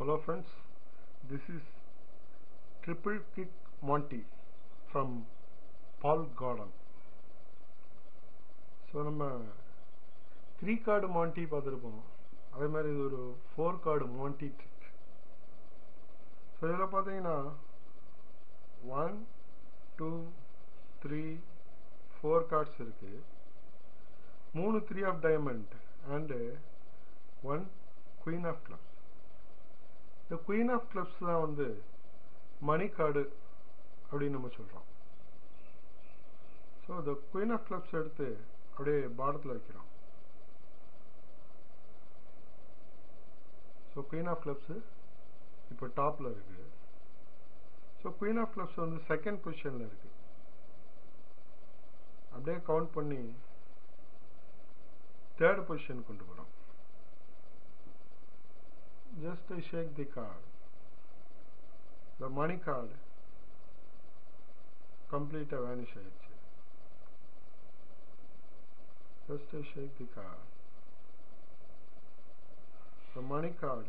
Hello friends, this is Triple Kick Monty from Paul Gordon. So நம்ம three card Mandi பார்த்துருப்போம். அதே மாதிரி இது ஒரு four card monte trick so இதில் பார்த்தீங்கன்னா one two three four cards இருக்குது மூணு three of diamond and one queen of clubs இந்த குயின் ஆஃப் கிளப்ஸ் தான் வந்து மணி கார்டு அப்படின்னு நம்ம சொல்கிறோம் ஸோ இந்த குயின் ஆஃப் கிளப்ஸ் எடுத்து அப்படியே பாடத்தில் வைக்கிறோம். ஸோ குயின் ஆஃப் கிளப்ஸு இப்போ டாப்பில் இருக்குது ஸோ குயின் ஆஃப் கிளப்ஸ் வந்து செகண்ட் பொசிஷனில் இருக்குது அப்படியே கவுண்ட் பண்ணி தேர்ட் பொசிஷன் கொண்டு போகிறோம் just I shake the card. The money card complete vanish ஆயிடுச்சு just I shake the card. The money card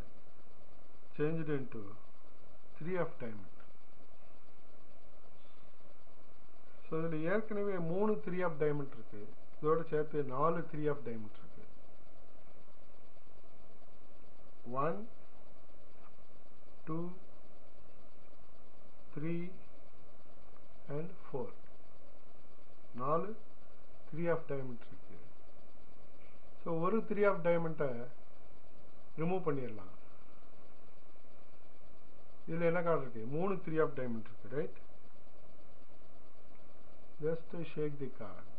changed into three of diamond. So இதில் ஏற்கனவே மூணு த்ரீ ஆஃப் டைமண்ட் இருக்கு இதோட சேர்த்து நாலு த்ரீ ஆஃப் டைமண்ட் இருக்கு one two three and four நாலு த்ரீ ஆஃப் டைமண்ட் இருக்கு ஸோ ஒரு த்ரீ ஆஃப் டைமண்ட்டை ரிமூவ் பண்ணிடலாம் இதில் என்ன கார்டு இருக்கு மூணு த்ரீ ஆஃப் டைமண்ட் இருக்கு right just shake the card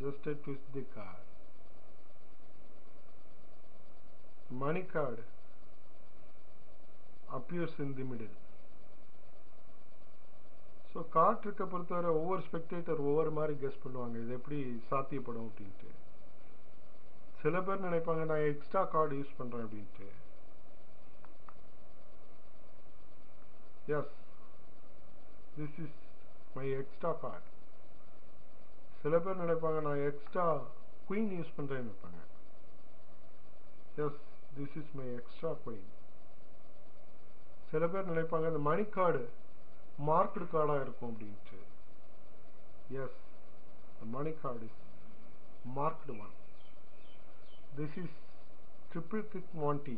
just twist the card money card appears in the middle. So card இருக்க பொறுத்தவரை ஒவ்வொரு ஸ்பெக்டேட்டர் ஒவ்வொரு மாதிரி கெஸ் பண்ணுவாங்க. இது எப்படி சாத்தியப்படும் அப்படின்ட்டு. சில பேர் நினைப்பாங்க நான் எக்ஸ்ட்ரா கார்டு யூஸ் பண்ணுறேன் அப்படின்ட்டு. Yes this is my extra card சில பேர் நினைப்பாங்க நான் எக்ஸ்ட்ரா குயின் யூஸ் பண்ணுறேன்னு நினைப்பாங்க. Yes this is my extra coin சில பேர் நினைப்பாங்க இந்த மணி கார்டு மார்க்டு கார்டாக இருக்கும் அப்படின்ட்டு yes money card is marked one this is triple kick Mandi